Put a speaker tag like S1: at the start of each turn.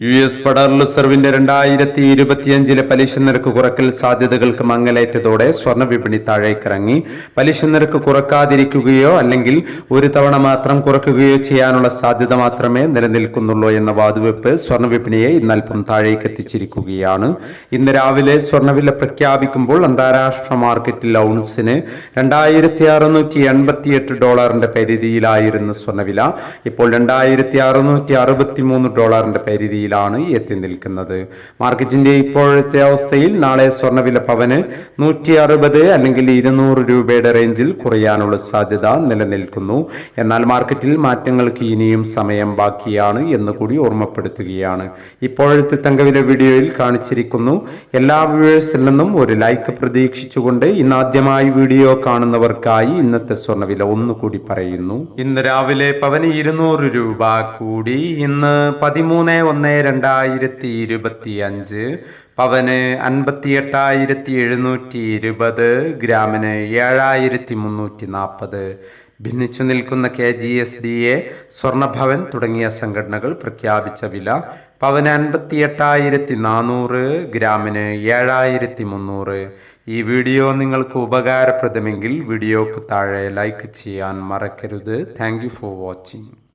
S1: U S federal റിസർവിന്റെ രണ്ടായിരത്തി ഇരുപത്തിയഞ്ചിലെ പലിശ നിരക്ക് കുറക്കൽ സാധ്യതകൾക്ക് മങ്ങലേറ്റതോടെ സ്വർണ വിപണി താഴേക്കിറങ്ങി. പലിശ നിരക്ക് കുറക്കാതിരിക്കുകയോ അല്ലെങ്കിൽ ഒരു തവണ മാത്രം കുറക്കുകയോ ചെയ്യാനുള്ള സാധ്യത മാത്രമേ നിലനിൽക്കുന്നുള്ളൂ എന്ന വാതുവെപ്പ് സ്വർണ വിപണിയെ ഇന്നൽപ്പം താഴേക്ക് എത്തിച്ചിരിക്കുകയാണ് ഇന്ന് രാവിലെ സ്വർണവില പ്രഖ്യാപിക്കുമ്പോൾ അന്താരാഷ്ട്ര മാർക്കറ്റിൽ ഔൺസിന് രണ്ടായിരത്തി അറുന്നൂറ്റി എൺപത്തിയെട്ട് ഡോളറിന്റെ പരിധിയിലായിരുന്നു സ്വർണവില ഇപ്പോൾ രണ്ടായിരത്തി അറുന്നൂറ്റി അറുപത്തി മൂന്ന് ഡോളറിന്റെ പരിധിയിലാണ് എത്തി നിൽക്കുന്നത്. മാർക്കറ്റിന്റെ ഇപ്പോഴത്തെ അവസ്ഥയിൽ നാളെ സ്വർണവില പവന് നൂറ്റി അറുപത് അല്ലെങ്കിൽ ഇരുന്നൂറ് രൂപയുടെ റേഞ്ചിൽ കുറയാനുള്ള സാധ്യത നിലനിൽക്കുന്നു. എന്നാൽ മാർക്കറ്റിൽ മാറ്റങ്ങൾക്ക് ഇനിയും സമയം ബാക്കിയാണ് എന്ന് കൂടി ഓർമ്മപ്പെടുത്തുകയാണ്. ഇപ്പോഴത്തെ തങ്കവില വീഡിയോയിൽ കാണിച്ചിരിക്കുന്നു. എല്ലാ വ്യൂവേഴ്സിൽ നിന്നും ഒരു ലൈക്ക് പ്രതീക്ഷിച്ചുകൊണ്ട് ഇന്ന് ആദ്യമായി വീഡിയോ കാണുന്നവർക്കായി ഇന്നത്തെ സ്വർണവില ഒന്നുകൂടി പറയുന്നു. ഇന്ന് രാവിലെ പവന് ഇരുന്നൂറ് രൂപ കൂടി. ഇന്ന് പതിമൂന്ന് ഒന്ന് രണ്ടായിരത്തി ഇരുപത്തി അഞ്ച് പവന് അൻപത്തി എട്ടായിരത്തി എഴുന്നൂറ്റി ഇരുപത് ഗ്രാമിന് ഏഴായിരത്തി മുന്നൂറ്റി നാൽപ്പത് ഭിന്നിച്ചു നിൽക്കുന്ന K G S D A സ്വർണഭവൻ തുടങ്ങിയ സംഘടനകൾ പ്രഖ്യാപിച്ച വില പവന് അൻപത്തി എട്ടായിരത്തി നാനൂറ് ഗ്രാമിന് ഏഴായിരത്തി മുന്നൂറ് ഈ വീഡിയോ നിങ്ങൾക്ക് ഉപകാരപ്രദമെങ്കിൽ വീഡിയോക്ക് താഴെ ലൈക്ക് ചെയ്യാൻ മറക്കരുത്. Thank for watching